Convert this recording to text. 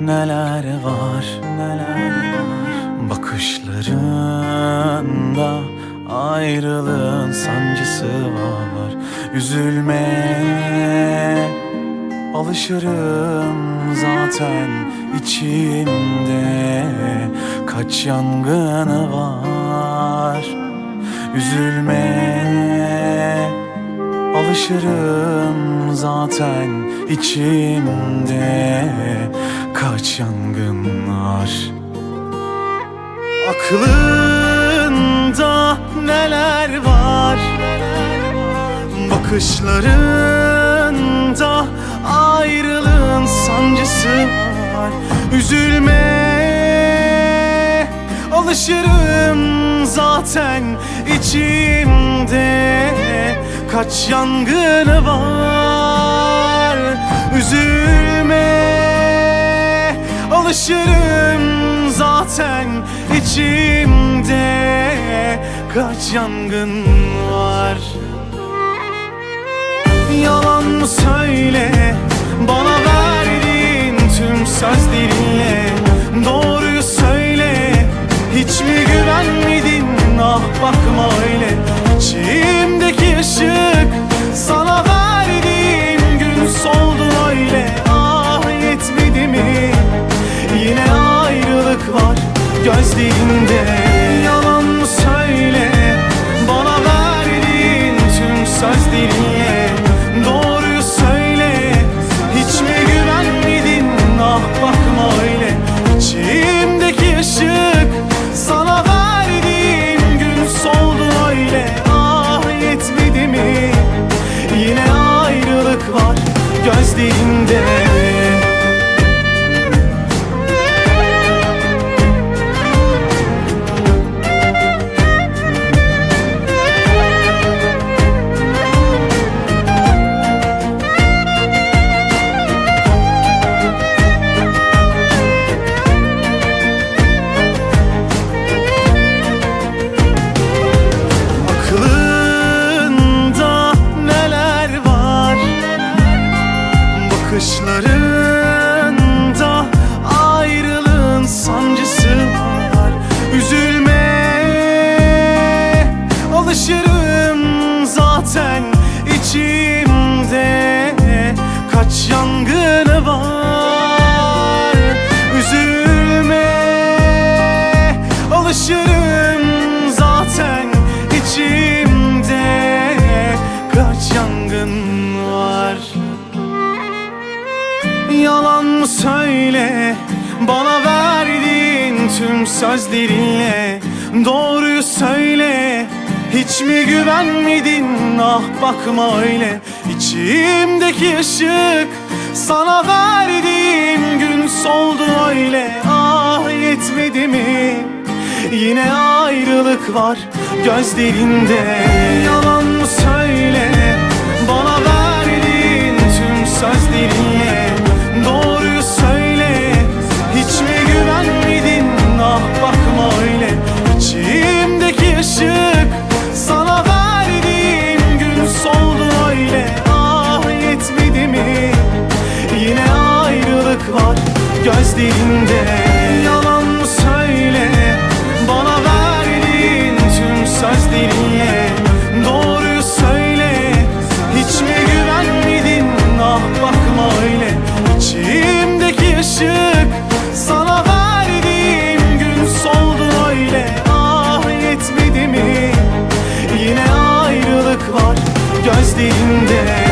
neler var neler var? Bakışlarında ayrılığın sancısı var. Üzülme Alışırım zaten içimde. Kaç yangını var? Üzülme Alışırım zaten içimde. Kaç yangın var? Aklında neler var? Bakışlarında ayrılığın sancısı var. Üzülme. Alışırım zaten içimde Kaç yangını var. Üzülme. Alışırım zaten içimde. Kaç yangın var? Yalan mı söyle gözlerinde Yalan söyle Bana verdiğin tüm sözlerinle Bakışlarında söyle Bana verdiğin tüm sözlerinle. Doğruyu söyle Hiç mi güvenmedin? Ah bakma öyle. İçimdeki ışık Sana verdiğim gün soldu öyle. Ah yetmedi mi? Yine ayrılık var gözlerinde. Yalan mı söyle Bana verdiğin tüm sözlerinle gözlerinde Yalan söyle. Bana verdiğin tüm sözleriyle Doğruyu söyle. Hiç mi güvenmedin? Ah bakma öyle. İçimdeki ışık sana verdiğim gün soldu öyle. Ah yetmedi mi? Yine ayrılık var gözlerinde.